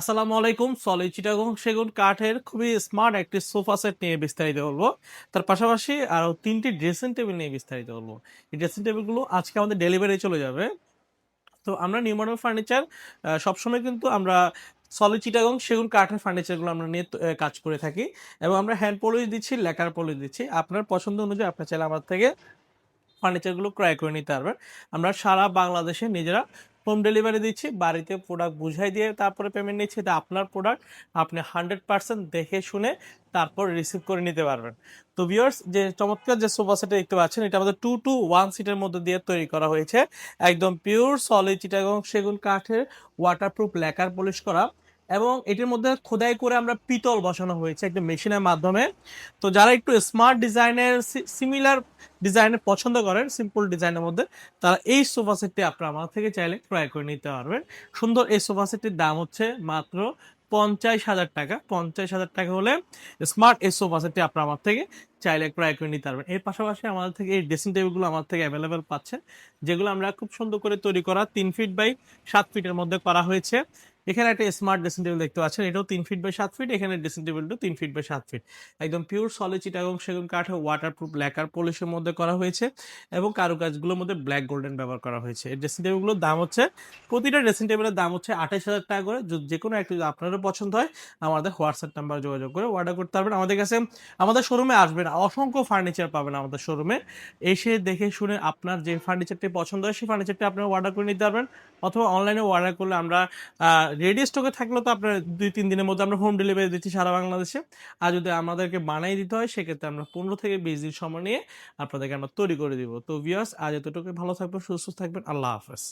আসসালামু আলাইকুম, সলিড চিটাগং সেগুন কাঠের খুবই স্মার্ট একটি সোফা সেট নিয়ে বিস্তারিত বলব। তার পাশাপাশি আরও তিনটি ড্রেসিং টেবিল নিয়ে বিস্তারিত বলব। এই ড্রেসিং টেবিলগুলো আজকে আমাদের ডেলিভারি চলে যাবে। তো আমরা নিউ মডেল ফার্নিচার সবসময় কিন্তু আমরা সলিড চিটাগং সেগুন কাঠের ফার্নিচারগুলো আমরা নিয়ে কাজ করে থাকি এবং আমরা হ্যান্ড পলিশ দিচ্ছি, লেকার পলিশ দিচ্ছি। আপনার পছন্দ অনুযায়ী আপনার চাইলে আমার থেকে ফার্নিচারগুলো ক্রয় করে নিতে পারবেন। আমরা সারা বাংলাদেশে নিজেরা হোম ডেলিভারি দিচ্ছি, বাড়িতে প্রোডাক্ট বুঝাই দিয়ে তারপরে পেমেন্ট নিচ্ছি তা আপনার প্রোডাক্ট আপনি হান্ড্রেড পার্সেন্ট দেখে শুনে তারপর রিসিভ করে নিতে পারবেন। তো ভিউয়ার্স যে চমৎকার যে সোফা সেটটা দেখতে পাচ্ছেন, এটা আমাদের টু টু ওয়ান সিটের মধ্যে দিয়ে তৈরি করা হয়েছে। একদম পিওর সলিড চিটাগং সেগুন কাঠের ওয়াটারপ্রুফ লেকার পলিশ করা। এবং এটির মধ্যে খোদাই করে আমরা পিতল বসানো হয়েছে একটা মেশিনের মাধ্যমে। তো যারা একটু স্মার্ট ডিজাইনের সিমিলার ডিজাইনের পছন্দ করেন সিম্পল ডিজাইনের মধ্যে, তারা এই সোফা সেটটি আপনারা আমার থেকে চাইলে ক্রয় করে নিতে পারবেন। সুন্দর এই সোফা সেটটির দাম হচ্ছে মাত্র পঞ্চাশ হাজার টাকা। পঞ্চাশ হাজার টাকা হলে স্মার্ট এই সোফা সেটটি আপনারা আমার থেকে চাইলে ক্রয় করে নিতে পারবেন। এর পাশাপাশি আমাদের থেকে এই ড্রেসিং টেবিলগুলো আমার থেকে অ্যাভেলেবেল পাচ্ছেন, যেগুলো আমরা খুব সুন্দর করে তৈরি করা তিন ফিট বাই সাত ফিটের মধ্যে করা হয়েছে। এখানে একটা স্মার্ট ড্রেসিং টেবিল দেখতে পাচ্ছেন। এটাও তিন ফিট বাই সাত ফিট এখানে ড্রেসিং টেবিলটাও তিন ফিট বাই সাত ফিট একদম পিওর সলিড এবং সেগুন কাঠে ওয়াটারপ্রুফ ল্যাকার পলিশের মধ্যে করা হয়েছে এবং কারুকাজগুলোর মধ্যে ব্ল্যাক গোল্ডেন ব্যবহার করা হয়েছে। এই ড্রেসিং টেবিলগুলোর দাম হচ্ছে, প্রতিটা ড্রেসিং টেবিলের দাম হচ্ছে আঠাশ হাজার টাকা করে। যে কোনো একটা যদি আপনারও পছন্দ হয়, আমাদের হোয়াটসঅ্যাপ নাম্বার যোগাযোগ করে অর্ডার করতে পারবেন। আমাদের কাছে, আমাদের শোরুমে আসবেন। অসংখ্য ফার্নিচার পাবেন আমাদের শোরুমে এসে দেখে শুনে আপনার যে ফার্নিচারটি পছন্দ হয়, সেই ফার্নিচারটি আপনারা অর্ডার করে নিতে পারবেন অথবা অনলাইনে অর্ডার করলে আমরা রেডি স্টকে থাকলে তো আপনার দুই, তিন দিনের মধ্যে আমরা হোম ডেলিভারি দিচ্ছি সারা বাংলাদেশে। আর যদি আমাদেরকে বানাই দিতে হয়, সেক্ষেত্রে আমরা পনেরো থেকে বিশ দিন সময় নিয়ে আপনাদেরকে আমরা তৈরি করে দিব। তো ভিউয়ার্স আজ এতটুকু ভালো থাকবেন, সুস্থ থাকবেন। আল্লাহ হাফেজ।